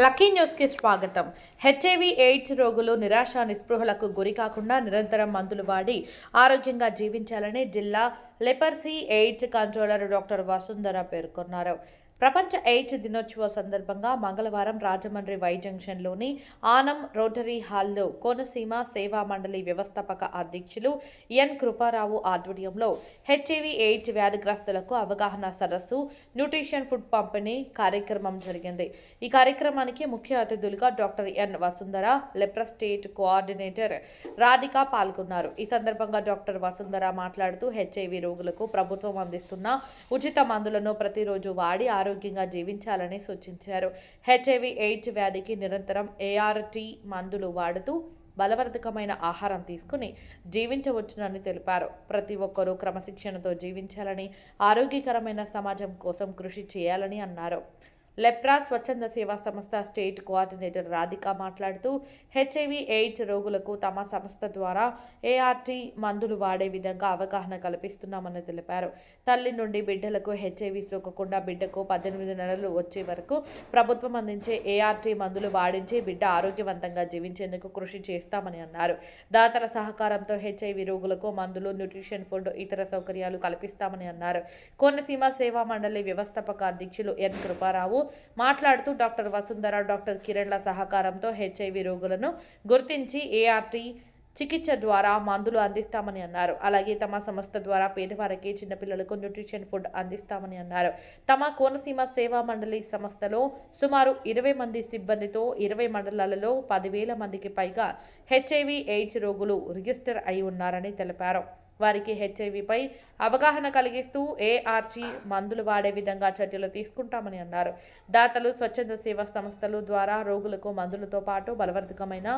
Lucky న్యూస్కి స్వాగతం. HIV AIDS రోగులు నిరాశ నిస్పృహలకు గురి కాకుండా నిరంతరం మందులు వాడి ఆరోగ్యంగా జీవించాలని జిల్లా leprosy AIDS controller doctor Vasundhara పేర్కొన్నారు. ప్రపంచ ఎయిడ్స్ దినోత్సవ సందర్భంగా మంగళవారం రాజమండ్రి వై జంక్షన్లోని ఆనం రోటరీ హాల్లో కోనసీమ సేవా మండలి వ్యవస్థాపక అధ్యక్షులు ఎన్ కృపారావు ఆధ్వర్యంలో హెచ్ఐవి ఎయిడ్స్ వ్యాధిగ్రస్తులకు అవగాహన సరస్సు న్యూట్రిషన్ ఫుడ్ పంపిణీ కార్యక్రమం జరిగింది. ఈ కార్యక్రమానికి ముఖ్య అతిథులుగా doctor N Vasundhara Lepra state coordinator Radhika పాల్గొన్నారు. ఈ సందర్భంగా డాక్టర్ వసుంధర మాట్లాడుతూ హెచ్ఐవి రోగులకు ప్రభుత్వం అందిస్తున్న ఉచిత మందులను ప్రతిరోజు వాడి ఆరోగ్య ఆరోగ్యంగా జీవించాలని సూచించారు. హెచ్ఐవి ఎయిడ్స్ వ్యాధికి నిరంతరం ఏఆర్టీ మందులు వాడుతూ బలవర్ధకమైన ఆహారం తీసుకుని జీవించవచ్చునని తెలిపారు. ప్రతి ఒక్కరూ క్రమశిక్షణతో జీవించాలని ఆరోగ్యకరమైన సమాజం కోసం కృషి చేయాలని అన్నారు. లెప్రా స్వచ్ఛంద సేవా సంస్థ స్టేట్ కోఆర్డినేటర్ రాధిక మాట్లాడుతూ హెచ్ఐవి ఎయిడ్స్ రోగులకు తమ సంస్థ ద్వారా ఏఆర్టీ మందులు వాడే విధంగా అవగాహన కల్పిస్తున్నామని తెలిపారు. తల్లి నుండి బిడ్డలకు హెచ్ఐవి సోకకుండా బిడ్డకు పద్దెనిమిది నెలలు వచ్చే వరకు ప్రభుత్వం అందించే ఏఆర్టీ మందులు వాడించి బిడ్డ ఆరోగ్యవంతంగా జీవించేందుకు కృషి చేస్తామని అన్నారు. దాతల సహకారంతో హెచ్ఐవి రోగులకు మందులు న్యూట్రిషన్ ఫుడ్ ఇతర సౌకర్యాలు కల్పిస్తామని అన్నారు. కోనసీమ సేవా మండలి వ్యవస్థాపక అధ్యక్షులు ఎన్ కృపారావు మాట్లాడుతూ డాక్టర్ వసుంధర డాక్టర్ కిరణ్ల సహకారంతో హెచ్ఐవి రోగులను గుర్తించి ఏఆర్టీ చికిత్స ద్వారా మందులు అందిస్తామని అన్నారు. అలాగే తమ సంస్థ ద్వారా పేదవారికి చిన్నపిల్లలకు న్యూట్రిషన్ ఫుడ్ అందిస్తామని అన్నారు. తమ కోనసీమ సేవా మండలి సంస్థలో సుమారు ఇరవై మంది సిబ్బందితో ఇరవై మండలాలలో పదివేల మందికి పైగా హెచ్ఐవి ఎయిడ్స్ రోగులు రిజిస్టర్ అయి ఉన్నారని తెలిపారు. వారికి హెచ్ఐవిపై అవగాహన కలిగిస్తూ ఏఆర్జీ మందులు వాడే విధంగా చర్యలు తీసుకుంటామని అన్నారు. దాతలు స్వచ్ఛంద సేవా సంస్థలు ద్వారా రోగులకు మందులతో పాటు బలవర్ధకమైన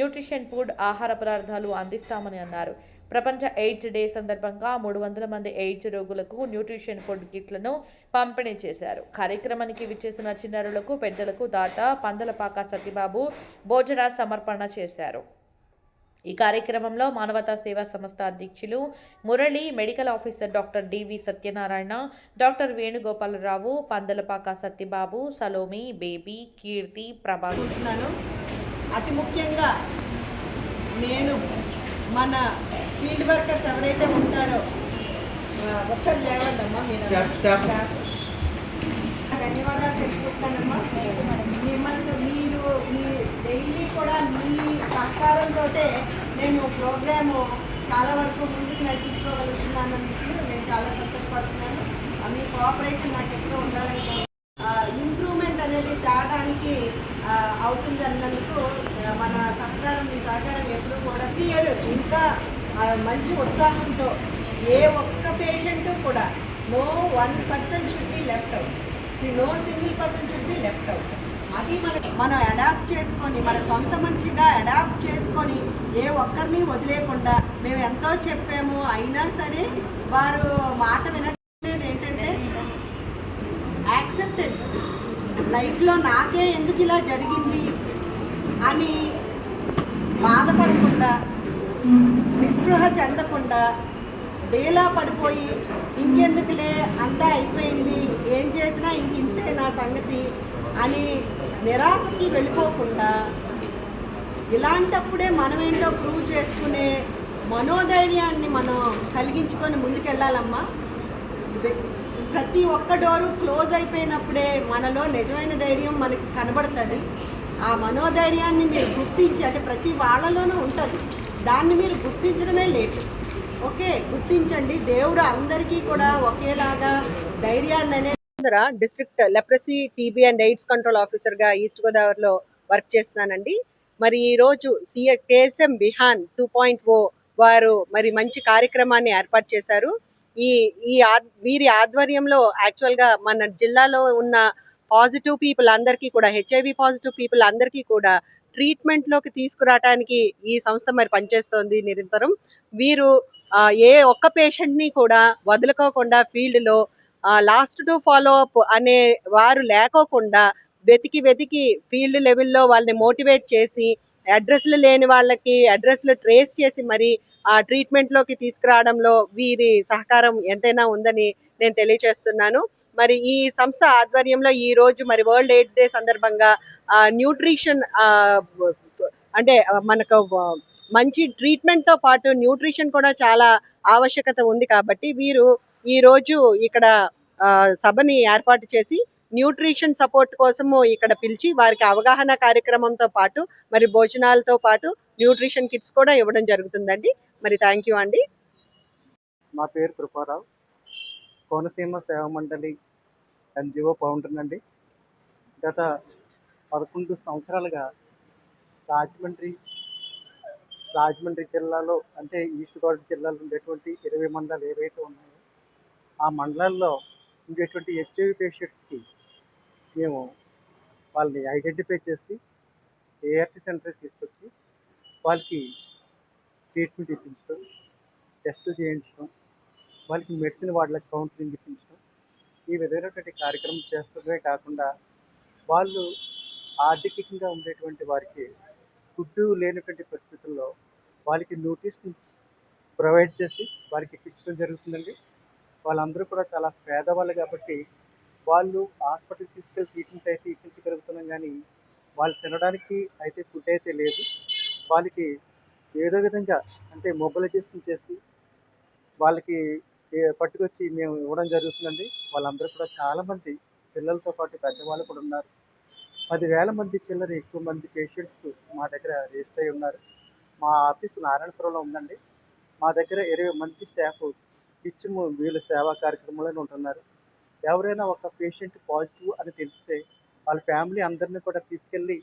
న్యూట్రిషన్ ఫుడ్ ఆహార పదార్థాలు అందిస్తామని అన్నారు. ప్రపంచ ఎయిడ్స్ డే సందర్భంగా మూడు వందల మంది ఎయిడ్స్ రోగులకు న్యూట్రిషన్ ఫుడ్ కిట్లను పంపిణీ చేశారు. కార్యక్రమానికి విచ్చేసిన చిన్నారులకు పెద్దలకు దాత పందలపాక సత్యబాబు భోజన సమర్పణ చేశారు. ఈ కార్యక్రమంలో మానవతా సేవా సంస్థ అధ్యక్షులు Murali medical officer doctor DV Satyanarayana doctor Venugopalarao Pandalapaka Satyababu Salomi Baby Keerthi Prabha అనుకుంటున్నాను అతి ముఖ్యంగా నేను మన ఫీల్డ్ వర్కర్స్ ఎవరైతే ఉంటారో ఒకసారి లేవండి అమ్మా మీరు. ధన్యవాదాలు తెలుసుకుంటానమ్మా మిమ్మల్ని మీరు మీ డైలీ కూడా మీ సహకారంతో నేను ప్రోగ్రాము చాలా వరకు ముందుకు నడిపించుకోగలుగుతున్నాను నేను చాలా సంతోషపడుతున్నాను. మీ కోఆపరేషన్ నాకు ఎప్పుడూ ఉండాలని ఇంప్రూవ్మెంట్ అనేది తేడానికి అవుతుంది అన్నందుకు మన సహకారం మీ సహకారం ఎప్పుడు కూడా క్లియర్ ఇంకా మంచి ఉత్సాహంతో ఏ ఒక్క పేషెంట్ కూడా no one person should be left out no single person should be left out అది మన మనం అడాప్ట్ చేసుకొని మన సొంత మనిషిగా అడాప్ట్ చేసుకొని ఏ ఒక్కరిని వదిలేకుండా మేము ఎంతో చెప్పాము. అయినా సరే వారు మాట వినట్లేదు ఏంటంటే యాక్సెప్టెన్స్ లైఫ్లో నాకే ఎందుకు ఇలా జరిగింది? అని బాధపడకుండా నిస్పృహ చెందకుండా డేలా పడిపోయి ఇంకెందుకులే అంతా అయిపోయింది ఏం చేసినా ఇంక ఇంతే నా సంగతి అని నిరాశకి వెళ్ళిపోకుండా ఇలాంటప్పుడే మనం ఏంటో ప్రూవ్ చేసుకునే మనోధైర్యాన్ని మనం కలిగించుకొని ముందుకెళ్ళాలమ్మా. ప్రతి ఒక్క డోరు క్లోజ్ అయిపోయినప్పుడే మనలో నిజమైన ధైర్యం మనకి కనబడుతుంది. ఆ మనోధైర్యాన్ని మీరు గుర్తించి అంటే ప్రతి వాళ్ళలోనూ ఉంటుంది. దాన్ని మీరు గుర్తించడమే లేదు. ఓకే గుర్తించండి. దేవుడు అందరికీ కూడా ఒకేలాగా ధైర్యాన్ని అనేది district leprosy TB and AIDS control ఆఫీసర్గా ఈస్ట్ గోదావరిలో వర్క్ చేస్తున్నానండి. మరి ఈ రోజు CA KSM Vihaan two point O వారు మరి మంచి కార్యక్రమాన్ని ఏర్పాటు చేశారు. ఈ ఈ వీరి ఆధ్వర్యంలో యాక్చువల్గా మన జిల్లాలో ఉన్న పాజిటివ్ పీపుల్ అందరికీ కూడా హెచ్ఐవి పాజిటివ్ పీపుల్ అందరికీ కూడా ట్రీట్మెంట్లోకి తీసుకురావడానికి ఈ సంస్థ మరి పనిచేస్తోంది నిరంతరం. వీరు ఏ ఒక్క పేషెంట్ని కూడా వదులుకోకుండా ఫీల్డ్లో లాస్ట్ టు ఫాలో అప్ అనే వారు లేకోకుండా వెతికి వెతికి ఫీల్డ్ లెవెల్లో వాళ్ళని మోటివేట్ చేసి అడ్రస్లు లేని వాళ్ళకి అడ్రస్లు ట్రేస్ చేసి మరి ఆ ట్రీట్మెంట్లోకి తీసుకురావడంలో వీరి సహకారం ఎంతైనా ఉందని నేను తెలియజేస్తున్నాను మరి ఈ సంస్థ ఆధ్వర్యంలో ఈ రోజు మరి వరల్డ్ ఎయిడ్స్ డే సందర్భంగా న్యూట్రిషన్ అంటే మనకు మంచి ట్రీట్మెంట్తో పాటు న్యూట్రిషన్ కూడా చాలా ఆవశ్యకత ఉంది కాబట్టి వీరు ఈ రోజు ఇక్కడ సభని ఏర్పాటు చేసి న్యూట్రిషన్ సపోర్ట్ కోసము ఇక్కడ పిలిచి వారికి అవగాహన కార్యక్రమంతో పాటు మరి భోజనాలతో పాటు న్యూట్రిషన్ కిట్స్ కూడా ఇవ్వడం జరుగుతుందండి. మరి థ్యాంక్ యూ అండి. నా పేరు కృపారావు. కోనసీమ సేవా మండలి ఎన్జిఓ ఫౌండర్ అండి. గత పదకొండు సంవత్సరాలుగా రాజమండ్రి రాజమండ్రి జిల్లాలో అంటే ఈస్ట్ గోదావరి జిల్లాలో ఉండేటువంటి ఇరవై మండలాలు ఏవైతే ఉన్నాయో ఆ మండలాల్లో ఉండేటువంటి హెచ్ఐవి పేషెంట్స్కి మేము వాళ్ళని ఐడెంటిఫై చేసి ఏఆర్టీ సెంటర్కి తీసుకొచ్చి వాళ్ళకి ట్రీట్మెంట్ ఇప్పించడం టెస్టులు చేయించడం వాళ్ళకి మెడిసిన్ వాళ్ళకి కౌన్సిలింగ్ ఇప్పించడం ఈ విధమైనటువంటి కార్యక్రమం చేస్తుండే కాకుండా వాళ్ళు ఆర్థికంగా ఉండేటువంటి వారికి ఫుడ్ లేనటువంటి పరిస్థితుల్లో వాళ్ళకి నోటీస్ ప్రొవైడ్ చేసి వారికి ఇప్పించడం జరుగుతుందండి. వాళ్ళందరూ కూడా చాలా పేదవాళ్ళు కాబట్టి వాళ్ళు హాస్పిటల్ తీసుకెళ్ళి ట్రీట్మెంట్ అయితే ఇప్పించగలుగుతున్నాం కానీ వాళ్ళు తినడానికి అయితే ఫుడ్ అయితే లేదు. వాళ్ళకి ఏదో విధంగా అంటే మొబైలైజేషన్ చేసి వాళ్ళకి పట్టుకొచ్చి మేము ఇవ్వడం జరుగుతుందండి. వాళ్ళందరూ కూడా చాలామంది పిల్లలతో పాటు పెద్దవాళ్ళు కూడా ఉన్నారు. పదివేల మంది చిల్లర ఎక్కువ మంది పేషెంట్స్ మా దగ్గర రిజిస్టర్ అయి ఉన్నారు. మా ఆఫీస్ నారాయణపురంలో ఉందండి. మా దగ్గర ఇరవై మంది స్టాఫ్ ఇచ్చి వీళ్ళు సేవా కార్యక్రమంలో ఉంటున్నారు. ఎవరైనా ఒక పేషెంట్ పాజిటివ్ అని తెలిస్తే వాళ్ళ ఫ్యామిలీ అందరినీ కూడా తీసుకెళ్ళి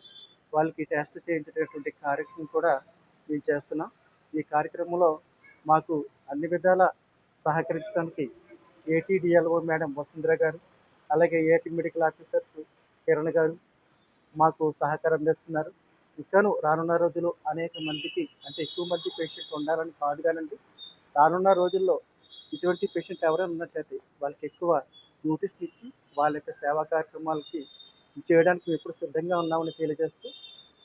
వాళ్ళకి టెస్ట్ చేయించేటటువంటి కార్యక్రమం కూడా మేము చేస్తున్నాం. ఈ కార్యక్రమంలో మాకు అన్ని విధాల సహకరించడానికి ఏటీడిఎల్ఓ మేడం వసుంధర గారు అలాగే ఏటీ మెడికల్ ఆఫీసర్స్ కిరణ్ గారు మాకు సహకారం అందిస్తున్నారు. ఇంకాను రానున్న రోజుల్లో అనేక మందికి అంటే ఎక్కువ మంది పేషెంట్ ఉండాలని కాదు కానండి రానున్న రోజుల్లో ఇటువంటి పేషెంట్ ఎవరైనా ఉన్నట్లయితే వాళ్ళకి ఎక్కువ నోటీసులు ఇచ్చి వాళ్ళ యొక్క సేవా కార్యక్రమాలకి చేయడానికి మేము ఎప్పుడు సిద్ధంగా ఉన్నామని తెలియజేస్తూ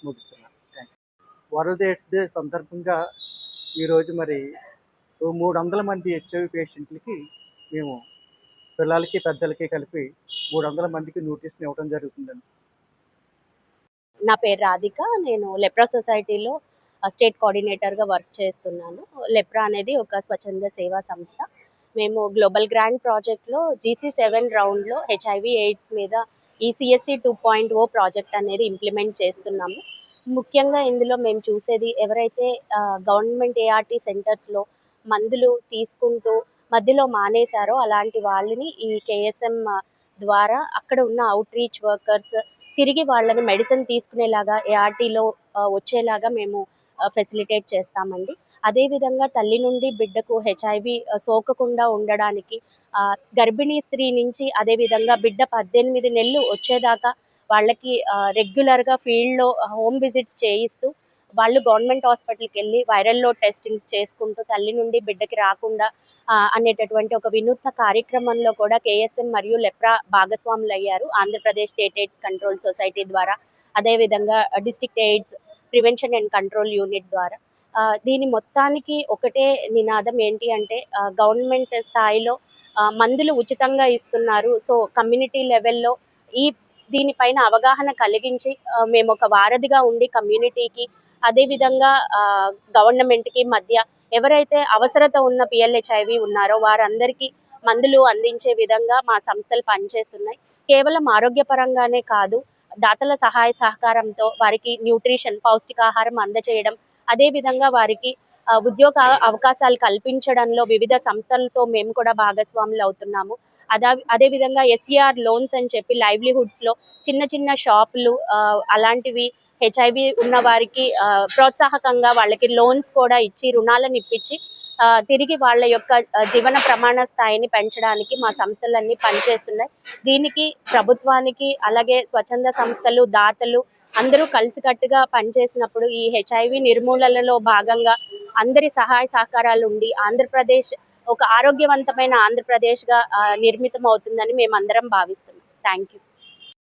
ముగిస్తున్నాను. Thank you world AIDS day సందర్భంగా ఈరోజు మరి మూడు వందల మంది హెచ్ఐవి పేషెంట్లకి మేము పిల్లలకి పెద్దలకి కలిపి మూడు వందల మందికి నోటీసులు ఇవ్వడం జరుగుతుందండి. నా పేరు రాధిక. నేను లెప్రా సొసైటీలో ఆ, స్టేట్ కోఆర్డినేటర్గా వర్క్ చేస్తున్నాను. లెప్రా అనేది ఒక స్వచ్ఛంద సేవా సంస్థ. మేము గ్లోబల్ గ్రాండ్ ప్రాజెక్ట్లో జీసీ సెవెన్ రౌండ్లో హెచ్ఐవి ఎయిడ్స్ మీద ఈ CSC two point O project అనేది ఇంప్లిమెంట్ చేస్తున్నాము. ముఖ్యంగా ఇందులో మేము చూసేది ఎవరైతే గవర్నమెంట్ ఏఆర్టీ సెంటర్స్లో మందులు తీసుకుంటూ మధ్యలో మానేశారో అలాంటి వాళ్ళని ఈ కేఎస్ఎం ద్వారా అక్కడ ఉన్న అవుట్ రీచ్ వర్కర్స్ తిరిగి వాళ్ళని మెడిసిన్ తీసుకునేలాగా ఏఆర్టీలో వచ్చేలాగా మేము ఫెసిలిటేట్ చేస్తామండి. అదేవిధంగా తల్లి నుండి బిడ్డకు హెచ్ఐవి సోకకుండా ఉండడానికి గర్భిణీ స్త్రీ నుంచి అదేవిధంగా బిడ్డ పద్దెనిమిది నెలలు వచ్చేదాకా వాళ్ళకి రెగ్యులర్గా ఫీల్డ్లో హోమ్ విజిట్స్ చేయిస్తూ వాళ్ళు గవర్నమెంట్ హాస్పిటల్కి వెళ్ళి వైరల్లో టెస్టింగ్స్ చేసుకుంటూ తల్లి నుండి బిడ్డకి రాకుండా అనేటటువంటి ఒక వినూత్న కార్యక్రమంలో కూడా కేఎస్ఎం మరియు లెప్రా భాగస్వాములు అయ్యారు. Andhra Pradesh state AIDS control society ద్వారా అదేవిధంగా district AIDS prevention and control unit ద్వారా. దీని మొత్తానికి ఒకటే నినాదం ఏంటి అంటే గవర్నమెంట్ స్థాయిలో మందులు ఉచితంగా ఇస్తున్నారు. సో కమ్యూనిటీ లెవెల్లో ఈ దీనిపైన అవగాహన కలిగించి మేము ఒక వారధిగా ఉండి కమ్యూనిటీకి అదేవిధంగా గవర్నమెంట్కి మధ్య ఎవరైతే అవసరత ఉన్న పిఎల్హెచ్ఐవి ఉన్నారో వారందరికీ మందులు అందించే విధంగా మా సంస్థలు పనిచేస్తున్నాయి. కేవలం ఆరోగ్యపరంగానే కాదు దాతల సహాయ సహకారంతో వారికి న్యూట్రిషన్ పౌష్టికాహారం అందజేయడం అదేవిధంగా వారికి ఉద్యోగ అవకాశాలు కల్పించడంలో వివిధ సంస్థలతో మేము కూడా భాగస్వాములు అవుతున్నాము. అదా అదేవిధంగా ఎస్ఈఆర్ లోన్స్ అని చెప్పి లైవ్లీహుడ్స్లో చిన్న చిన్న షాపులు అలాంటివి హెచ్ఐవి ఉన్న వారికి ప్రోత్సాహకంగా వాళ్ళకి లోన్స్ కూడా ఇచ్చి రుణాలను ఇప్పించి తిరిగి వాళ్ళ యొక్క జీవన ప్రమాణ స్థాయిని పెంచడానికి మా సంస్థలన్నీ పనిచేస్తున్నాయి. దీనికి ప్రభుత్వానికి అలాగే స్వచ్ఛంద సంస్థలు దాతలు అందరూ కలిసికట్టుగా పనిచేసినప్పుడు ఈ హెచ్ఐవి నిర్మూలనలో భాగంగా అందరి సహాయ సహకారాలు ఉండి ఆంధ్రప్రదేశ్ ఒక ఆరోగ్యవంతమైన ఆంధ్రప్రదేశ్గా నిర్మితం అవుతుందని మేము అందరం భావిస్తున్నాం. Thank you